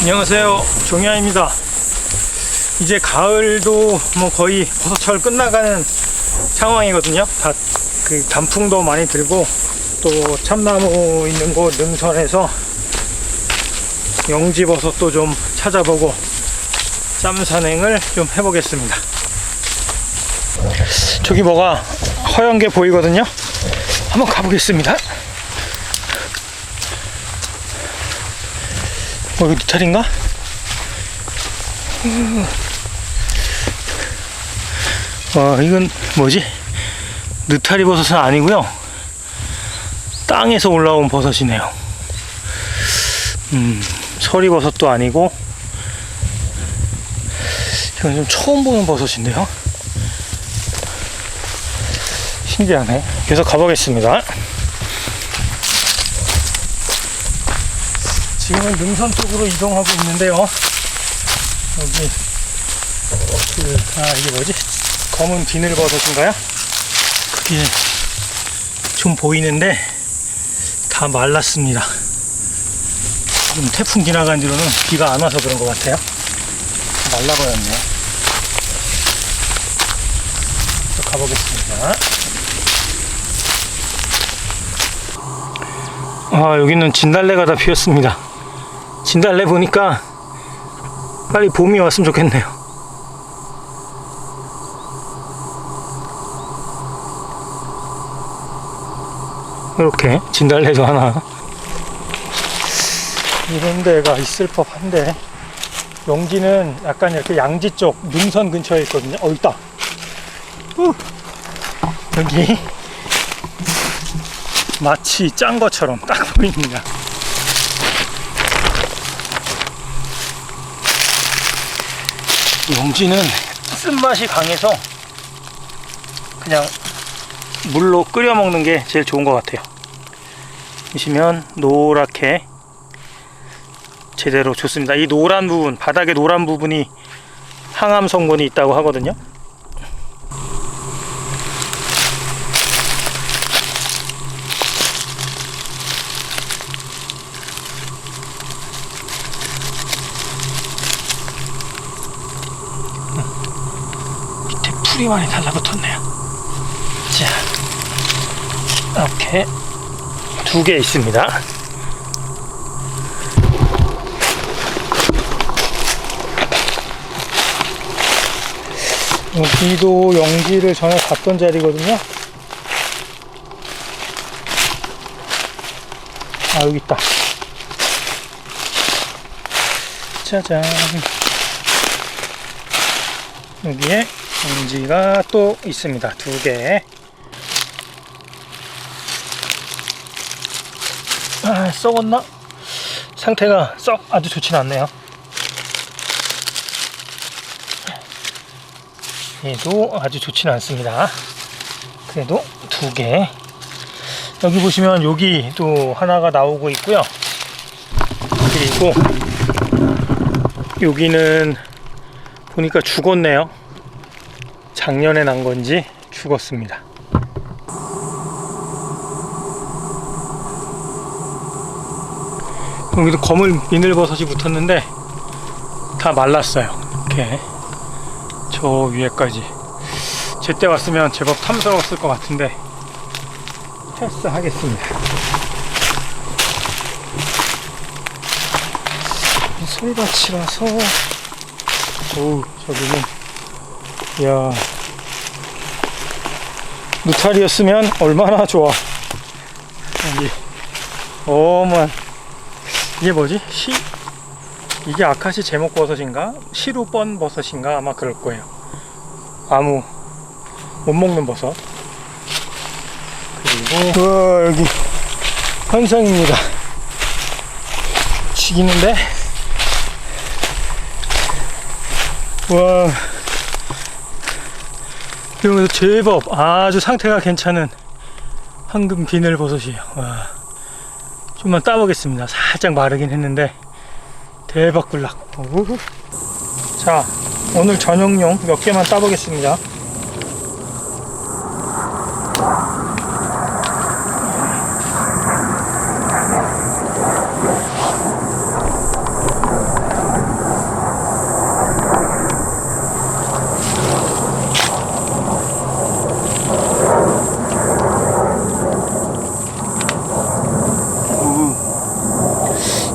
안녕하세요. 종야입니다. 이제 가을도 뭐 거의 버섯철 끝나가는 상황이거든요. 다 그 단풍도 많이 들고 또 참나무 있는 곳 능선에서 영지버섯도 좀 찾아보고 짬산행을 좀 해보겠습니다. 저기 뭐가 허연 게 보이거든요. 한번 가보겠습니다 어, 이거 니탈인가? 와, 이건 뭐지? 느타리 버섯은 아니고요. 땅에서 올라온 버섯이네요. 음, 서리 버섯도 아니고, 이건 좀 처음 보는 버섯인데요. 신기하네. 계속 가보겠습니다. 지금은 능선 쪽으로 이동하고 있는데요. 여기 그, 아 이게 뭐지? 검은 비늘버섯인가요? 그게 좀 보이는데 다 말랐습니다. 지금 태풍 지나간 뒤로는 비가 안 와서 그런 것 같아요. 말라버렸네요. 또 가보겠습니다. 아 여기는 진달래가 다 피었습니다. 진달래 보니까 빨리 봄이 왔으면 좋겠네요. 이렇게 진달래도 하나 이런 데가 있을 법한데 용지는 약간 이렇게 양지 쪽 능선 근처에 있거든요. 어 있다. 후. 여기 마치 짠 것처럼 딱 보입니다. 용지는 쓴맛이 강해서 그냥 물로 끓여 먹는 게 제일 좋은 것 같아요. 보시면 노랗게 제대로 좋습니다. 이 노란 부분, 바닥에 노란 부분이 항암 성분이 있다고 하거든요. 풀이 많이 달라붙었네요. 자, 이렇게 두 개 있습니다. 여기도 연기를 전에 봤던 자리거든요. 아, 여기 있다. 짜잔. 여기에 연지가 또 있습니다. 두 개. 아, 썩었나? 상태가 썩 아주 좋진 않네요. 얘도 아주 좋진 않습니다. 그래도 두 개. 여기 보시면 여기 또 하나가 나오고 있고요. 그리고 여기는 보니까 죽었네요. 작년에 난 건지 죽었습니다. 여기도 검은 비늘버섯이 붙었는데 다 말랐어요. 이렇게 저 위에까지 제때 왔으면 제법 탐스러웠을 것 같은데 패스하겠습니다. 솔밭이라서 오우 저기는 이야 누탈이었으면 얼마나 좋아 여기 어만 이게 뭐지? 시 이게 아카시 제목 버섯인가? 시루번 버섯인가? 아마 그럴 거예요. 아무 못 먹는 버섯. 그리고 우와 여기 환상입니다. 죽이는데 와 여기서 제법 아주 상태가 괜찮은 황금 비늘 버섯이에요. 와. 좀만 따보겠습니다. 살짝 마르긴 했는데 대박 굴락. 우후. 자, 오늘 저녁용 몇 개만 따보겠습니다.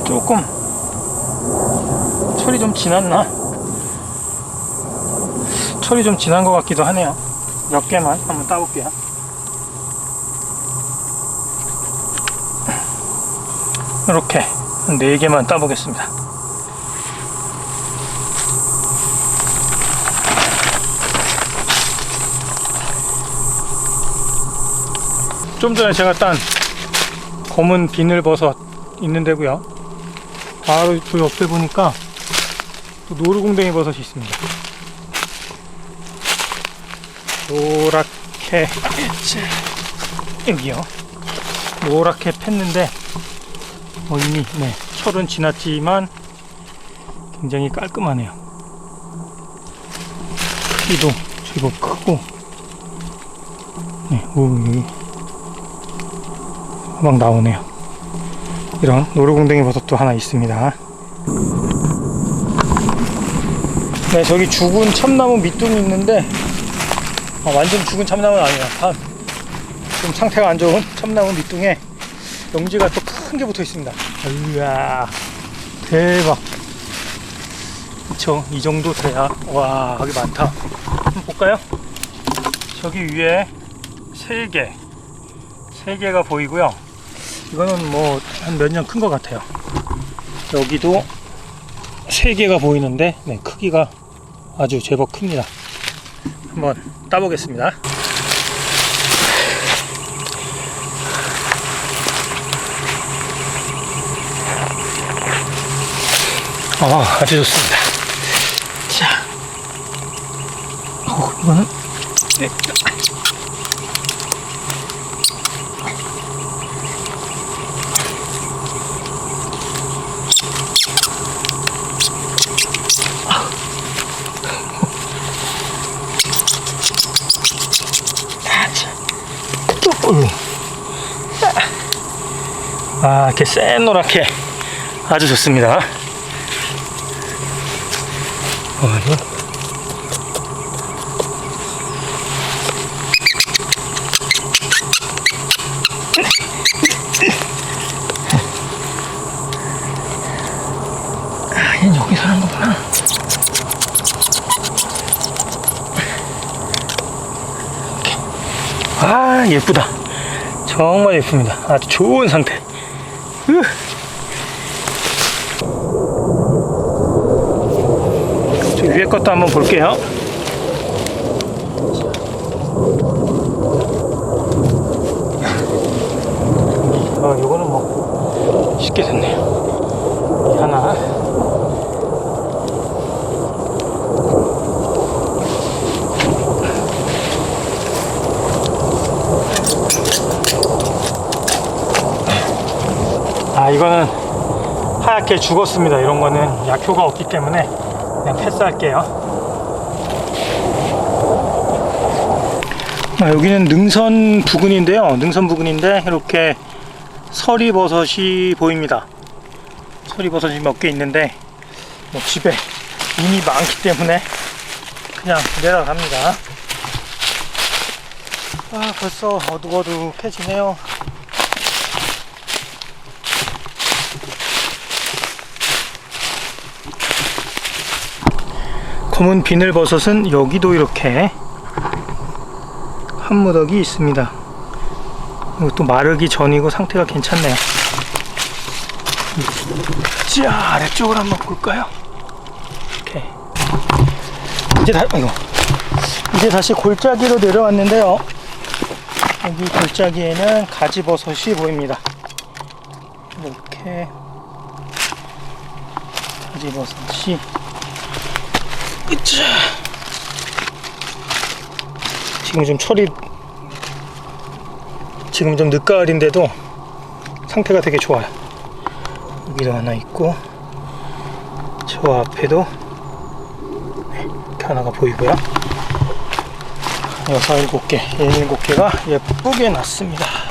조금 철이 좀 지났나? 철이 좀 지난 것 같기도 하네요. 몇 개만 한번 따볼게요. 이렇게 한 4개만 따보겠습니다. 좀 전에 제가 딴 검은 비늘버섯 있는 데고요. 바로 그 옆에 보니까 또 노루궁뎅이 버섯이 있습니다. 노랗게 여기요. 노랗게 폈는데 어, 이미 네, 철은 지났지만 굉장히 깔끔하네요. 크기도 제법 크고 네, 오, 여기 막 나오네요. 이런 노루궁뎅이 버섯도 하나 있습니다. 네, 저기 죽은 참나무 밑둥이 있는데 아, 완전 죽은 참나무는 아니야. 다 좀 상태가 안 좋은 참나무 밑둥에 영지가 또 큰 게 붙어 있습니다. 이야, 대박. 그쵸, 이 정도 돼야. 와, 여기 많다. 한번 볼까요? 저기 위에 세 개, 세 개가 보이고요. 이거는 뭐 한 몇 년 큰 것 같아요. 여기도 세 개가 보이는데, 네, 크기가 아주 제법 큽니다. 한번 따보겠습니다. 아, 아주 좋습니다. 자, 어, 이거는 네. 아, 이렇게 센노랗게 아주 좋습니다. 어, 이거. 아, 얘는 여기 사는 거구나. 이렇게. 아, 예쁘다. 정말 예쁩니다. 아주 좋은 상태. 으. 저 위에 것도 한번 볼게요. 어, 요거는 뭐 쉽게 됐네요. 이 하나. 이거는 하얗게 죽었습니다. 이런 거는 약효가 없기 때문에 그냥 패스할게요. 아, 여기는 능선 부근인데요. 능선 부근인데 이렇게 서리버섯이 보입니다. 서리버섯이 몇 개 있는데 뭐 집에 이미 많기 때문에 그냥 내려갑니다. 아 벌써 어둑어둑해지네요. 검은 비늘버섯은 여기도 이렇게 한 무더기 있습니다. 이것도 마르기 전이고 상태가 괜찮네요. 자 아래쪽을 한번 볼까요? 이렇게 이제 다 이거 이제 다시 골짜기로 내려왔는데요. 여기 골짜기에는 가지버섯이 보입니다. 이렇게 가지버섯이 으쌰. 지금 좀 철이 지금 좀 늦가을인데도 상태가 되게 좋아요. 여기도 하나 있고 저 앞에도 네, 이렇게 하나가 보이고요. 여섯 일곱 개, 일곱 개가 예쁘게 났습니다.